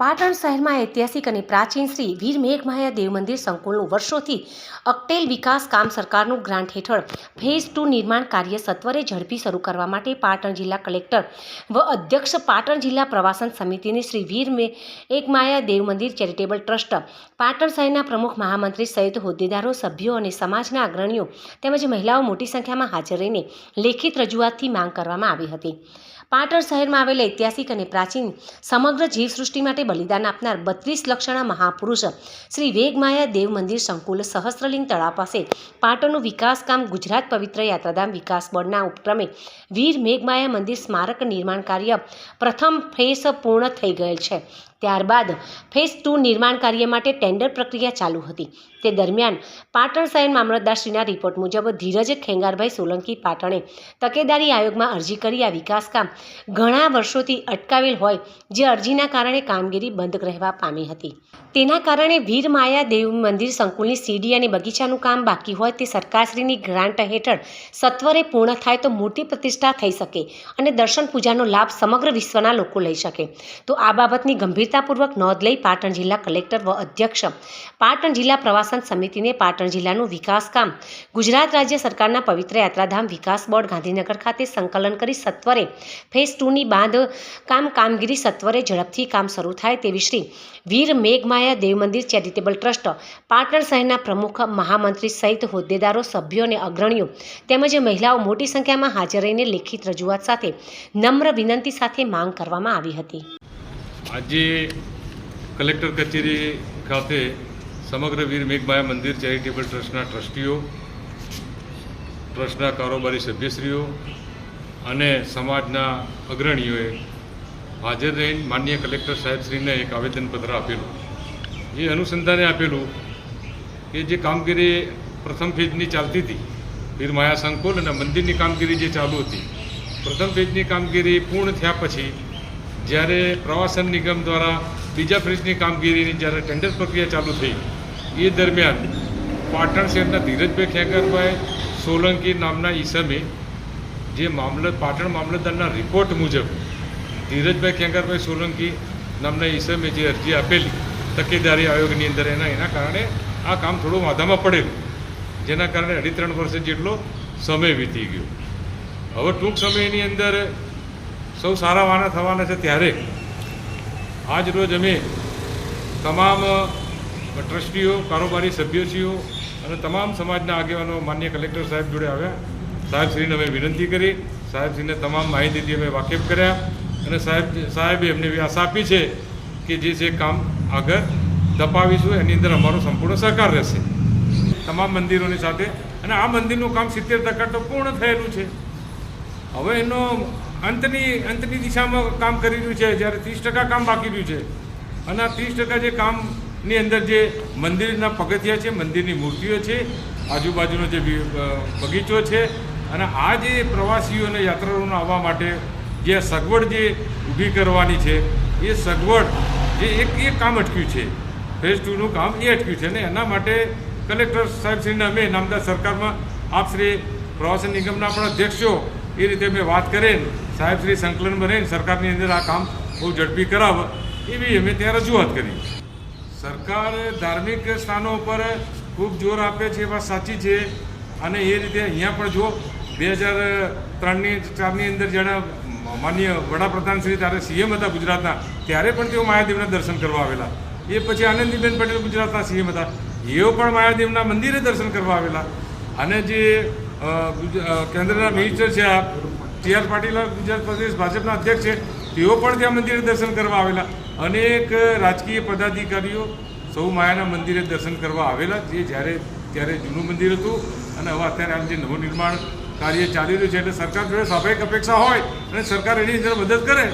પાટણ શહેરમાં ઐતિહાસિક અને પ્રાચીન શ્રી વીર મેઘમાયા દેવ મંદિર સંકુલનું વર્ષોથી અકટેલ વિકાસ કામ સરકારનું ગ્રાન્ટ હેઠળ ફેઝ ટુ નિર્માણ કાર્ય સત્વરે ઝડપી શરૂ કરવા માટે પાટણ જિલ્લા કલેક્ટર વ અધ્યક્ષ પાટણ જિલ્લા પ્રવાસન સમિતિની શ્રી વીર મેઘમાયા દેવ મંદિર ચેરિટેબલ ટ્રસ્ટ, પાટણ શહેરના પ્રમુખ મહામંત્રી સહિત હોદ્દેદારો, સભ્યો અને સમાજના અગ્રણીઓ તેમજ મહિલાઓ મોટી સંખ્યામાં હાજર રહીને લેખિત રજૂઆતથી માંગ કરવામાં આવી હતી. પાટણ શહેરમાં આવેલ ઐતિહાસિક અને પ્રાચીન સમગ્ર જીવસૃષ્ટિ માટે બલિદાન આપનાર બત્રીસ લક્ષણા મહાપુરુષ શ્રી વેગમાયા દેવ મંદિર સંકુલ સહસ્ત્રલિંગ તળાવ પાસે પાટણનું વિકાસ કામ ગુજરાત પવિત્ર યાત્રાધામ વિકાસ બોર્ડના ઉપક્રમે વીર મેઘમાયા મંદિર સ્મારક નિર્માણ કાર્ય પ્રથમ ફેસ પૂર્ણ થઈ ગયેલ છે. ત્યારબાદ ફેઝ ટુ નિર્માણ કાર્ય માટે ટેન્ડર પ્રક્રિયા ચાલુ હતી. તે દરમિયાન પાટણ શહેર મામલતદારશ્રીના રિપોર્ટ મુજબ ધીરજ ખેંગારભાઈ સોલંકી પાટણે તકેદારી આયોગમાં અરજી કરી આ વિકાસ કામ ઘણા વર્ષોથી અટકાવેલ હોય જે અરજીના કારણે કામગીરી બંધ રહેવા પામી હતી. તેના કારણે વીર માયા દેવ મંદિર સંકુલની સીડી અને બગીચાનું કામ બાકી હોય તે સરકારશ્રીની ગ્રાન્ટ હેઠળ સત્વરે પૂર્ણ થાય તો મૂર્તિ પ્રતિષ્ઠા થઈ શકે અને દર્શન પૂજાનો લાભ સમગ્ર વિશ્વના લોકો લઈ શકે. તો આ બાબતની ગંભીરતાપૂર્વક નોંધ લઈ પાટણ જિલ્લા કલેક્ટર વ અધ્યક્ષ પાટણ જિલ્લા પ્રવાસન સમિતિને પાટણ જિલ્લાનું વિકાસ કામ ગુજરાત રાજ્ય સરકારના પવિત્ર યાત્રાધામ વિકાસ બોર્ડ ગાંધીનગર ખાતે સંકલન કરી સત્વરે, ફેઝ ટુની બાંધ કામ કામગીરી સત્વરે ઝડપથી કામ શરૂ થાય તેવી શ્રી વીર મેઘમાયા દેવ મંદિર ચેરિટેબલ ટ્રસ્ટ, પાટણ શહેરના પ્રમુખ મહામંત્રી સહિત હોદ્દેદારો, સભ્યો અને અગ્રણીઓ તેમજ મહિલાઓ મોટી સંખ્યામાં હાજર રહીને લેખિત રજૂઆત સાથે નમ્ર વિનંતી સાથે માંગ કરવામાં આવી હતી. આજે કલેક્ટર કચેરી ખાતે સમગ્ર વીર મેઘમાયા મંદિર ચેરિટેબલ ટ્રસ્ટના ટ્રસ્ટીઓ, ટ્રસ્ટના કારોબારી સભ્યશ્રીઓ અને સમાજના અગ્રણીઓએ હાજર રહીને માનનીય કલેક્ટર સાહેબશ્રીને એક આવેદનપત્ર આપેલું. એ અનુસંધાને આપેલું કે જે કામગીરી પ્રથમ ફેજની ચાલતી હતી, વીર માયા સંકુલ અને મંદિરની કામગીરી જે ચાલુ હતી, પ્રથમ ફેજની કામગીરી પૂર્ણ થયા પછી જ્યારે પ્રવાસન નિગમ દ્વારા બીજા ફ્રીજની કામગીરીની જ્યારે ટેન્ડર પ્રક્રિયા ચાલુ થઈ, એ દરમિયાન પાટણ શહેરના ધીરજભાઈ ખેંગરભાઈ સોલંકી નામના ઈસમે જે મામલત પાટણ મામલતદારના રિપોર્ટ મુજબ ધીરજભાઈ ખેંગરભાઈ સોલંકી નામના ઈસમે જે અરજી આપેલી તકેદારી આયોગની અંદર એના એના કારણે આ કામ થોડું વાધામાં પડેલું, જેના કારણે અઢી ત્રણ વર્ષ જેટલો સમય વીતી ગયો. હવે ટૂંક સમયની અંદર સૌ સારા વાના થવાના છે ત્યારે આજ રોજ અમે તમામ ટ્રસ્ટીઓ, કારોબારી સભ્યશ્રીઓ અને તમામ સમાજના આગેવાનો માન્ય કલેક્ટર સાહેબ જોડે આવ્યા. સાહેબશ્રીને અમે વિનંતી કરી. સાહેબશ્રીને તમામ માહિતીથી અમે વાકેફ કર્યા અને સાહેબ, સાહેબે એમને આશા આપી છે કે જે છે કામ આગળ ધપાવીશું. એની અંદર અમારો સંપૂર્ણ સહકાર રહેશે. તમામ મંદિરોની સાથે. અને આ મંદિરનું કામ સિત્તેર ટકા તો પૂર્ણ થયેલું છે. હવે એનો અંતની અંતની દિશામાં કામ કરી રહ્યું છે, જ્યારે ત્રીસ ટકા કામ બાકી રહ્યું છે. અને આ ત્રીસ ટકા જે કામની અંદર જે મંદિરના પગથિયા છે, મંદિરની મૂર્તિઓ છે, આજુબાજુનો જે બગીચો છે, અને આ જે પ્રવાસીઓને યાત્રાળુઓને આવવા માટે જે સગવડ જે ઊભી કરવાની છે, એ સગવડ જે એક એક કામ અટક્યું છે. ફેઝ ટુનું કામ એ અટક્યું છે ને એના માટે કલેક્ટર સાહેબશ્રીને અમે નામદાર સરકારમાં આપશ્રી પ્રવાસન નિગમના પણ અધ્યક્ષો એ રીતે મેં વાત કરીને સાહેબશ્રી સંકલનમાં રહીને સરકારની અંદર આ કામ બહુ ઝડપી કરાવે, એવી અમે ત્યાં રજૂઆત કરી. સરકાર ધાર્મિક સ્થાનો ઉપર ખૂબ જોર આપે છે, એ વાત સાચી છે. અને એ રીતે અહીંયા પણ જો બે હજાર ત્રણની, ચારની અંદર જ્યારે માન્ય વડાપ્રધાન શ્રી, ત્યારે સીએમ હતા ગુજરાતના, ત્યારે પણ તેઓ માયાદેવના દર્શન કરવા આવેલા. એ પછી આનંદીબેન પટેલ ગુજરાતના સીએમ હતા, એઓ પણ માયાદેવના મંદિરે દર્શન કરવા આવેલા. અને જે કેન્દ્રના મિનિસ્ટર છે આ ટી આર પાટીલ ગુજરાત પ્રદેશ ભાજપના અધ્યક્ષ છે, તેઓ પણ ત્યાં મંદિરે દર્શન કરવા આવેલા. અનેક રાજકીય પદાધિકારીઓ સૌ માયાના મંદિરે દર્શન કરવા આવેલા, જે જ્યારે, ત્યારે જૂનું મંદિર હતું અને હવે અત્યારે આમ જે નવું નિર્માણ કાર્ય ચાલી રહ્યું છે, એટલે સરકાર જોડે સ્વાભાવિક અપેક્ષા હોય અને સરકાર એની અંદર મદદ કરે